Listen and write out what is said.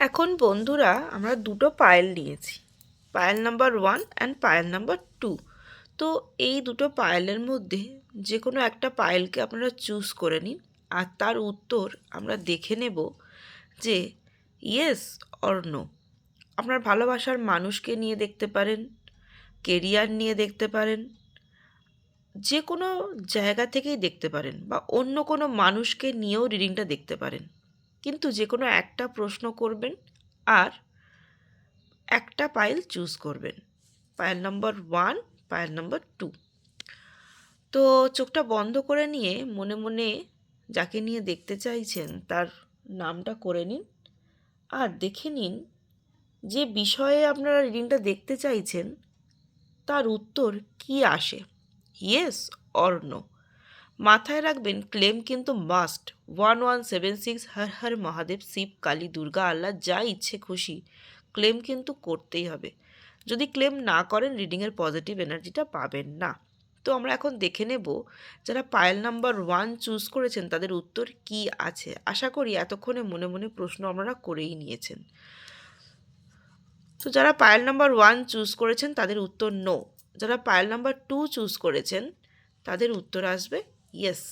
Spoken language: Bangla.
এখন বন্ধুরা আমরা দুটো পায়েল নিয়েছি। Pile number one and pile number two তো এই দুটো পায়েলের মধ্যে যে কোনো একটা পায়েলকে আপনারা চুজ করে নিন। আর তার উত্তর আমরা দেখে নেব যে ইয়েস অর নো আপনার ভালোবাসার মানুষকে নিয়ে দেখতে পারেন কেরিয়ার নিয়ে দেখতে পারেন যে কোনো জায়গা থেকেই দেখতে পারেন বা অন্য কোনো মানুষকে নিয়েও রিডিংটা দেখতে পারেন। কিন্তু যে কোনো একটা প্রশ্ন করবেন আর একটা পাইল চুজ করবেন। Pile number one pile number two. তো চোখটা বন্ধ করে নিয়ে মনে মনে যাকে নিয়ে দেখতে চাইছেন তার নামটা করে নিন আর দেখে নিন যে বিষয়ে আপনারা রিডিংটা দেখতে চাইছেন তার উত্তর কি আসে ইয়েস অর নো মাথায় রাখবেন ক্লেম কিন্তু must one one seven six Har Har Mahadev, Shiv, Kali, Durga, Allah, যা ইচ্ছে খুশি ক্লেম কিন্তু করতেই হবে। যদি ক্লেম না করেন রিডিংয়ের পজিটিভ এনার্জিটা পাবেন না। তো আমরা এখন দেখে নেব যারা পায়েল নাম্বার ওয়ান চুজ করেছেন, তাদের উত্তর কি আছে? আশা করি এতক্ষণে মনে মনে প্রশ্ন আপনারা করেই নিয়েছেন। তো যারা পায়েল নাম্বার ওয়ান চুজ করেছেন, তাদের উত্তর নো যারা পায়েল নাম্বার টু চুজ করেছেন, তাদের উত্তর আসবে ইয়েস